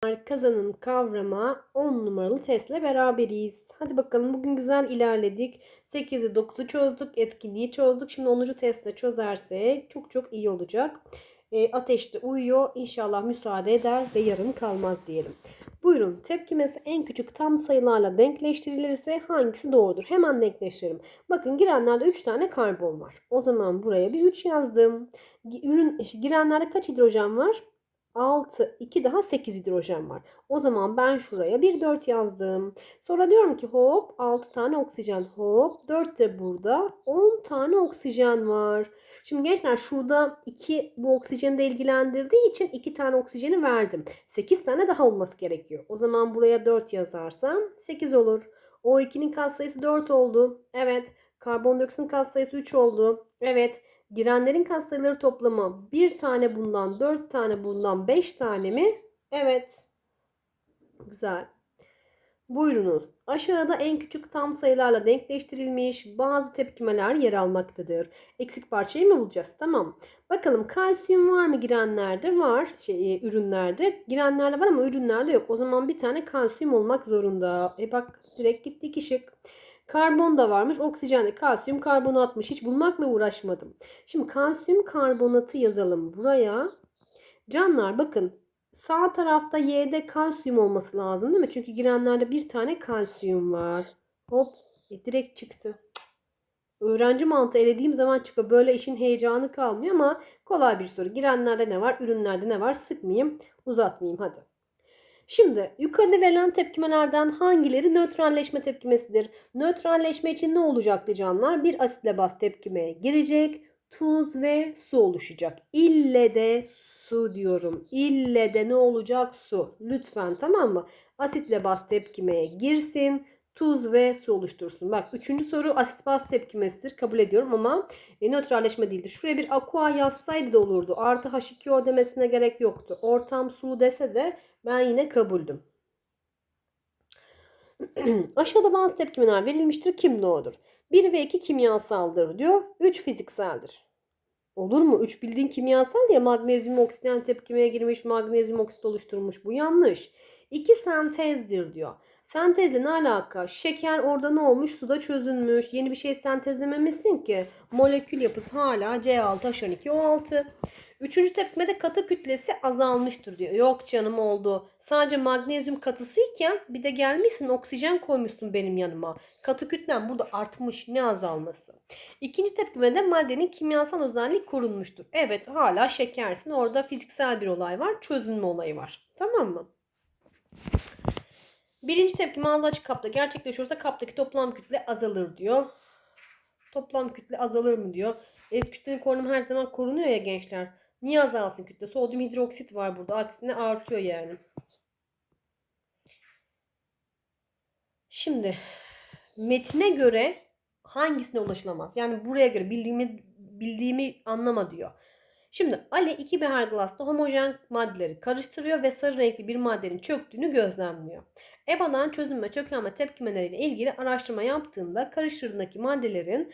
Kazanın kavrama 10 numaralı testle beraberiz. Hadi bakalım bugün güzel ilerledik. 8'i 9'u çözdük. Etkinliği çözdük. Şimdi 10. testte çözersek çok çok iyi olacak. E, ateşte uyuyor. İnşallah müsaade eder ve yarın kalmaz diyelim. Buyurun tepkimesi en küçük tam sayılarla denkleştirilirse hangisi doğrudur? Hemen denkleştirelim. Bakın girenlerde 3 tane karbon var. O zaman buraya bir 3 yazdım. Ürün, girenlerde kaç hidrojen var? 6, 2 daha 8 hidrojen var. O zaman ben şuraya bir 4 yazdım. Sonra diyorum ki hop 6 tane oksijen hop 4 de burada 10 tane oksijen var. Şimdi gençler şurada 2 bu oksijeni de ilgilendirdiği için 2 tane oksijeni verdim. 8 tane daha olması gerekiyor. O zaman buraya 4 yazarsam 8 olur. O2'nin katsayısı 4 oldu. Evet. Karbondioksitin katsayısı 3 oldu. Evet. Girenlerin katsayıları toplamı bir tane bundan, dört tane bundan, beş tane mi? Evet. Güzel. Buyurunuz. Aşağıda en küçük tam sayılarla denkleştirilmiş bazı tepkimeler yer almaktadır. Eksik parçayı mı bulacağız? Tamam. Bakalım kalsiyum var mı girenlerde? Var. Şey, e, ürünlerde. Girenlerde var ama ürünlerde yok. O zaman bir tane kalsiyum olmak zorunda. E bak direkt gittik şık. Karbon da varmış. Oksijende kalsiyum karbonatmış. Hiç bulmakla uğraşmadım. Şimdi kalsiyum karbonatı yazalım buraya. Canlar bakın sağ tarafta Y'de kalsiyum olması lazım değil mi? Çünkü girenlerde bir tane kalsiyum var. Hop e, direkt çıktı. Öğrenci mantığı elediğim zaman çıkıyor. Böyle işin heyecanı kalmıyor ama kolay bir soru. Girenlerde ne var? Ürünlerde ne var? Sıkmayayım, uzatmayayım hadi. Şimdi yukarıda verilen tepkimelerden hangileri nötralleşme tepkimesidir? Nötralleşme için ne olacaktı canlar? Bir asitle baz tepkimeye girecek. Tuz ve su oluşacak. İlle de su diyorum. İlle de ne olacak? Su. Lütfen tamam mı? Asitle baz tepkimeye girsin. Tuz ve su oluştursun. Bak üçüncü soru asit baz tepkimesidir. Kabul ediyorum ama e, nötralleşme değildir. Şuraya bir aqua yazsaydı da olurdu. Artı H2O demesine gerek yoktu. Ortam sulu dese de ben yine kabuldüm. Aşağıda bazı tepkimeler verilmiştir. Kim doğrudur? 1 ve 2 kimyasaldır diyor. 3 fizikseldir. Olur mu? 3 bildiğin kimyasal diye magnezyum oksiden tepkimeye girmiş, magnezyum oksit oluşturmuş. Bu yanlış. 2 sentezdir diyor. Sentezle ne alaka? Şeker orada ne olmuş? Suda çözülmüş. Yeni bir şey sentezlememişsin ki. Molekül yapısı hala C6H12O6. Üçüncü tepkimede katı kütlesi azalmıştır diyor. Yok canım oldu. Sadece magnezyum katısıyken bir de gelmişsin oksijen koymuşsun benim yanıma. Katı kütlem burada artmış ne azalması. İkinci tepkimede maddenin kimyasal özelliği korunmuştur. Evet hala şekersin. Orada fiziksel bir olay var. Çözünme olayı var. Tamam mı? Birinci tepkime ağzı açık kapta gerçekleşiyorsa kaptaki toplam kütle azalır diyor. Toplam kütle azalır mı diyor. E, kütlenin korunumu her zaman korunuyor ya gençler. Niye azalsın kütle? Sodyum hidroksit var burada. Aksine artıyor yani. Şimdi metine göre hangisine ulaşılamaz? Yani buraya göre bildiğimi bildiğimi anlama diyor. Şimdi Ali iki birer glasta homojen maddeleri karıştırıyor ve sarı renkli bir maddenin çöktüğünü gözlemliyor. EBA'dan çözüm ve çökelme tepkimeleriyle ilgili araştırma yaptığında karıştırdığındaki maddelerin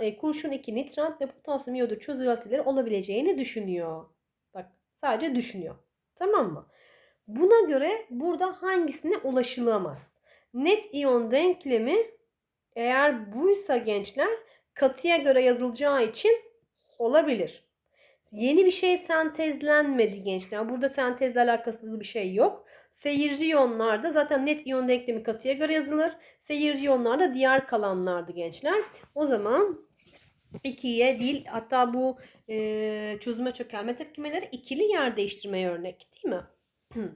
e, kurşun 2 nitrat ve potasyum iyodür çözeltileri olabileceğini düşünüyor. Bak sadece düşünüyor. Tamam mı? Buna göre burada hangisine ulaşılamaz? Net iyon denklemi eğer buysa gençler katıya göre yazılacağı için olabilir. Yeni bir şey sentezlenmedi gençler. Burada sentezle alakası bir şey yok. Seyirci iyonlarda zaten net iyon denklemi katıya göre yazılır. Seyirci iyonlarda diğer kalanlardı gençler. O zaman ikiye değil hatta bu e, çözüme çökelme tepkimeleri ikili yer değiştirmeye örnek değil mi?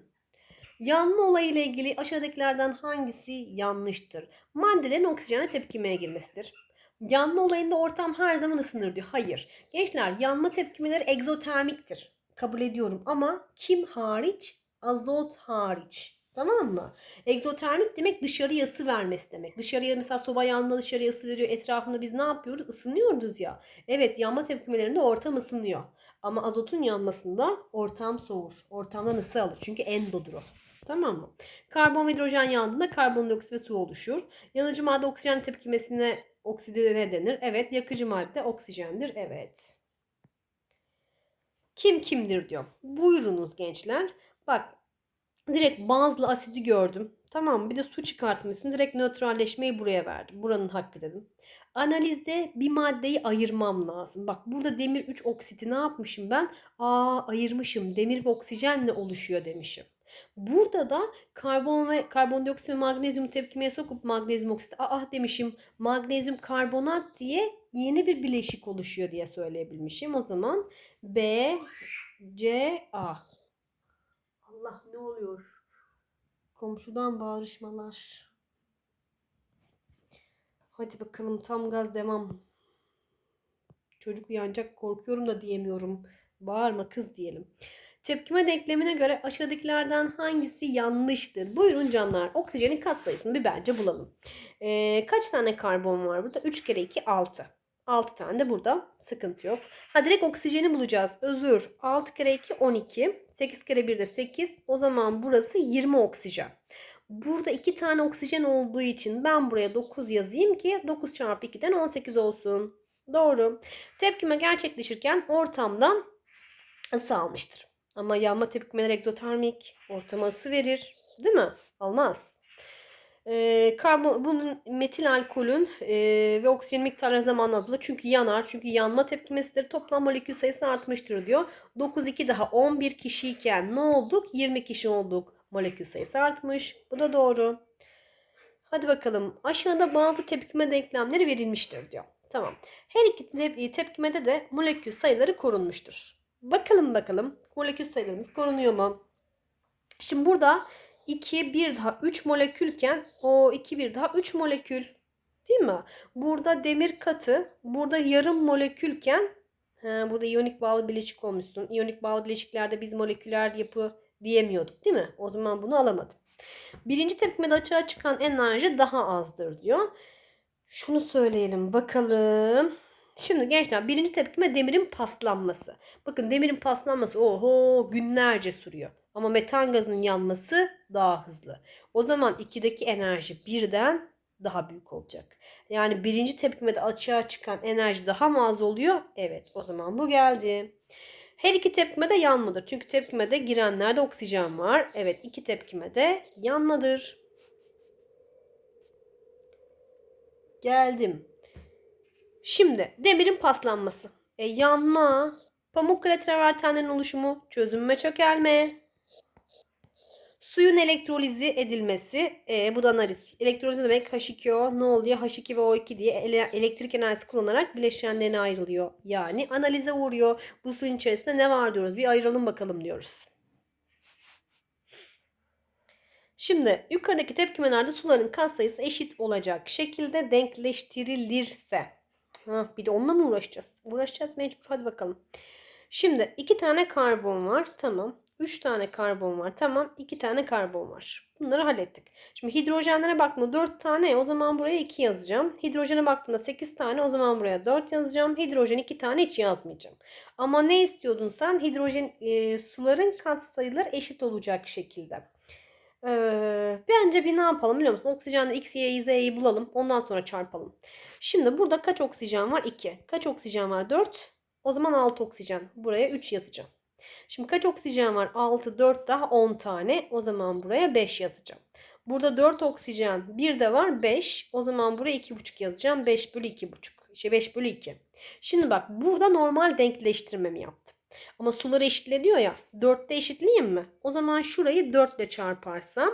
Yanma olayı ile ilgili aşağıdakilerden hangisi yanlıştır? Maddelerin oksijene tepkimeye girmesidir. Yanma olayında ortam her zaman ısınır diyor. Hayır. Gençler yanma tepkimeleri egzotermiktir. Kabul ediyorum ama kim hariç? Azot hariç. Tamam mı? Egzotermik demek dışarıya ısı vermesi demek. Dışarıya mesela soba yanma dışarıya ısı veriyor. Etrafında biz ne yapıyoruz? Isınıyoruz ya. Evet yanma tepkimelerinde ortam ısınıyor. Ama azotun yanmasında ortam soğur. Ortamdan ısı alır. Çünkü endodur o. Tamam mı? Karbon ve hidrojen yandığında karbondioksit ve su oluşur. Yanıcı madde oksijen tepkimesine okside ne denir? Evet. Yakıcı madde oksijendir. Evet. Kim kimdir diyor. Buyurunuz gençler. Bak Direkt bazlı asidi gördüm. Tamam? Bir de su çıkartmışsın. Direkt nötralleşmeyi buraya verdim. Buranın hakkı dedim. Analizde bir maddeyi ayırmam lazım. Bak burada demir 3 oksiti ne yapmışım ben? Aa ayırmışım. Demir ve oksijenle oluşuyor demişim. Burada da karbon ve karbondioksit ve magnezyum tepkimeye sokup magnezyum oksit aa demişim magnezyum karbonat diye yeni bir bileşik oluşuyor diye söyleyebilmişim. O zaman B C A. Allah ne oluyor? Komşudan bağırışmalar. Hadi bakalım tam gaz devam. Çocuk uyanacak korkuyorum da diyemiyorum. Bağırma kız diyelim. Tepkime denklemine göre aşağıdakilerden hangisi yanlıştır? Buyurun canlar. Oksijenin katsayısını bir bence bulalım. Ee, kaç tane karbon var burada? 3 kere 2 6. 6 tane de burada. Sıkıntı yok. Ha direkt oksijeni bulacağız. Özür. 6 kere 2 12. 8 kere 1 de 8. O zaman burası 20 oksijen. Burada 2 tane oksijen olduğu için ben buraya 9 yazayım ki 9 çarpı 2'den 18 olsun. Doğru. Tepkime gerçekleşirken ortamdan ısı almıştır. Ama yanma tepkimeler egzotermik ortama ısı verir. Değil mi? Almaz. Ee, karbon, bunun metil alkolün e, ve oksijen miktarları zamanla azalır. Çünkü yanar. Çünkü yanma tepkimesidir. Toplam molekül sayısı artmıştır diyor. 9 2 daha 11 kişiyken ne olduk? 20 kişi olduk. Molekül sayısı artmış. Bu da doğru. Hadi bakalım. Aşağıda bazı tepkime denklemleri verilmiştir diyor. Tamam. Her iki tepkimede de molekül sayıları korunmuştur. Bakalım bakalım molekül sayılarımız korunuyor mu? Şimdi burada 2, 1 daha 3 molekülken o 2, 1 daha 3 molekül. Değil mi? Burada demir katı, burada yarım molekülken he, burada iyonik bağlı bileşik olmuşsun. İyonik bağlı bileşiklerde biz moleküler yapı diyemiyorduk değil mi? O zaman bunu alamadım. Birinci tepkimede açığa çıkan enerji daha azdır diyor. Şunu söyleyelim bakalım. Şimdi gençler birinci tepkime demirin paslanması. Bakın demirin paslanması oho günlerce sürüyor. Ama metan gazının yanması daha hızlı. O zaman 2'deki enerji birden daha büyük olacak. Yani birinci tepkimede açığa çıkan enerji daha mı az oluyor? Evet o zaman bu geldi. Her iki tepkime de yanmadır. Çünkü tepkimede girenlerde oksijen var. Evet iki tepkime de yanmadır. Geldim. Şimdi demirin paslanması. E, yanma, pamuk travertenlerin oluşumu, çözünme çökelme, suyun elektrolizi edilmesi. E, bu da analiz. Elektroliz demek H2O ne oluyor? H2 ve O2 diye ele, elektrik enerjisi kullanarak bileşenlerine ayrılıyor. Yani analize uğruyor. Bu suyun içerisinde ne var diyoruz. Bir ayıralım bakalım diyoruz. Şimdi yukarıdaki tepkimelerde suların katsayısı eşit olacak şekilde denkleştirilirse Ha, bir de onunla mı uğraşacağız? Uğraşacağız mecbur. Hadi bakalım. Şimdi iki tane karbon var. Tamam. Üç tane karbon var. Tamam. iki tane karbon var. Bunları hallettik. Şimdi hidrojenlere baktığımda dört tane. O zaman buraya iki yazacağım. Hidrojene baktığımda sekiz tane. O zaman buraya dört yazacağım. Hidrojen iki tane hiç yazmayacağım. Ama ne istiyordun sen? Hidrojen e, suların katsayıları eşit olacak şekilde. Ee, bence bir ne yapalım biliyor musun? Oksijenle X, Y, Z'yi bulalım. Ondan sonra çarpalım. Şimdi burada kaç oksijen var? 2. Kaç oksijen var? 4. O zaman 6 oksijen. Buraya 3 yazacağım. Şimdi kaç oksijen var? 6, 4 daha 10 tane. O zaman buraya 5 yazacağım. Burada 4 oksijen, 1 de var 5. O zaman buraya 2,5 yazacağım. 5 bölü 2,5. Şey 5 bölü 2. Şimdi bak burada normal denkleştirmemi yaptım. Ama suları eşitle diyor ya. 4'te eşitleyeyim mi? O zaman şurayı 4 ile çarparsam.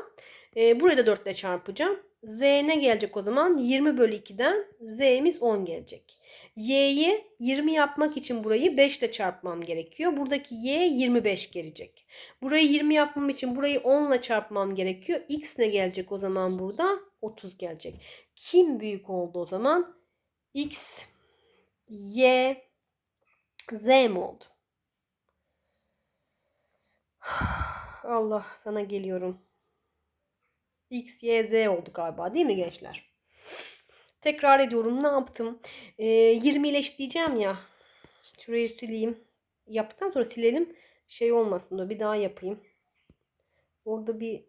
E, burayı da 4 ile çarpacağım. Z ne gelecek o zaman? 20 bölü 2'den Z'miz 10 gelecek. Y'yi 20 yapmak için burayı 5 ile çarpmam gerekiyor. Buradaki Y 25 gelecek. Burayı 20 yapmam için burayı 10 ile çarpmam gerekiyor. X ne gelecek o zaman burada? 30 gelecek. Kim büyük oldu o zaman? X, Y, Z mi oldu? Allah sana geliyorum. X, Y, Z oldu galiba değil mi gençler? Tekrar ediyorum ne yaptım? Ee, 20 ile eşitleyeceğim ya. Şurayı sileyim. Yaptıktan sonra silelim. Şey olmasın da bir daha yapayım. Orada bir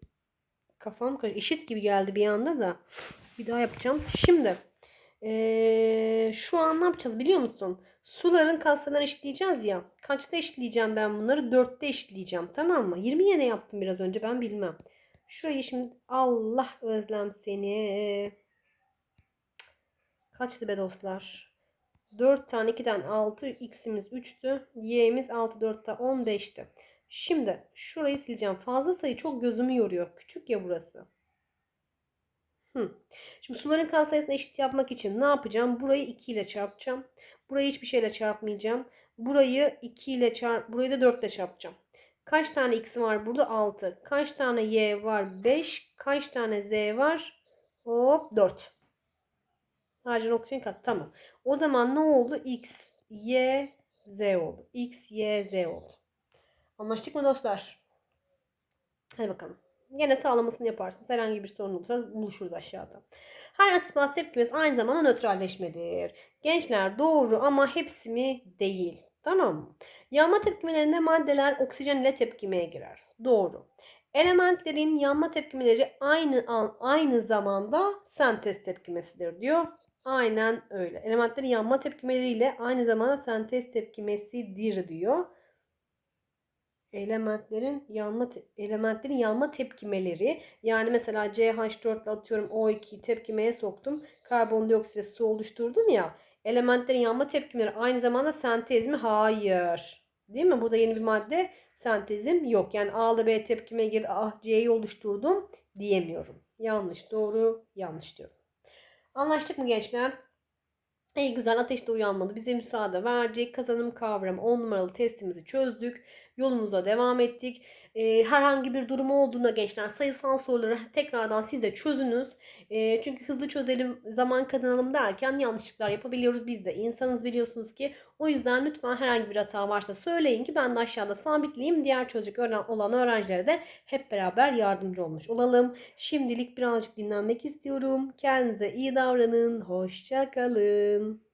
kafam karıştı. Eşit gibi geldi bir anda da. Bir daha yapacağım. Şimdi ee, şu an ne yapacağız biliyor musun? Suların katsayılarını eşitleyeceğiz ya. Kaçta eşitleyeceğim ben bunları? 4'te eşitleyeceğim. Tamam mı? 20 yene yaptım biraz önce ben bilmem. Şurayı şimdi Allah özlem seni. Kaçtı be dostlar? 4 tane 2'den 6 x'imiz 3'tü. Y'miz 6 4'te 15'ti. Şimdi şurayı sileceğim. Fazla sayı çok gözümü yoruyor. Küçük ya burası. Hı. Şimdi suların katsayısını eşit yapmak için ne yapacağım? Burayı 2 ile çarpacağım. Burayı hiçbir şeyle çarpmayacağım. Burayı 2 ile çarp, burayı da 4 ile çarpacağım. Kaç tane x var burada? 6. Kaç tane y var? 5. Kaç tane z var? Hop 4. Harcın oksijen kat. Tamam. O zaman ne oldu? X, Y, Z oldu. X, Y, Z oldu. Anlaştık mı dostlar? Hadi bakalım. Gene sağlamasını yaparsınız. Herhangi bir sorun olursa buluşuruz aşağıda. Her asitbaz tepkimesi aynı zamanda nötralleşmedir. Gençler doğru ama hepsi mi? Değil. Tamam mı? Yanma tepkimelerinde maddeler oksijen ile tepkimeye girer. Doğru. Elementlerin yanma tepkimeleri aynı aynı zamanda sentez tepkimesidir diyor. Aynen öyle. Elementlerin yanma tepkimeleriyle aynı zamanda sentez tepkimesidir diyor. Elementlerin yanma elementlerin yanma tepkimeleri yani mesela CH4 ile atıyorum O2'yi tepkimeye soktum. Karbondioksit ve su oluşturdum ya. Elementlerin yanma tepkimeleri aynı zamanda sentez mi? Hayır. Değil mi? Burada yeni bir madde sentezim yok. Yani A ile B tepkime girdi. Ah C'yi oluşturdum diyemiyorum. Yanlış, doğru, yanlış diyorum. Anlaştık mı gençler? İyi güzel ateşte uyanmadı. Bize müsaade verecek. Kazanım kavramı 10 numaralı testimizi çözdük. Yolumuza devam ettik. Ee, herhangi bir durumu olduğunda gençler sayısal soruları tekrardan siz de çözünüz. Ee, çünkü hızlı çözelim, zaman kazanalım derken yanlışlıklar yapabiliyoruz. Biz de insanız biliyorsunuz ki. O yüzden lütfen herhangi bir hata varsa söyleyin ki ben de aşağıda sabitleyeyim. Diğer çocuk olan öğrencilere de hep beraber yardımcı olmuş olalım. Şimdilik birazcık dinlenmek istiyorum. Kendinize iyi davranın. Hoşçakalın.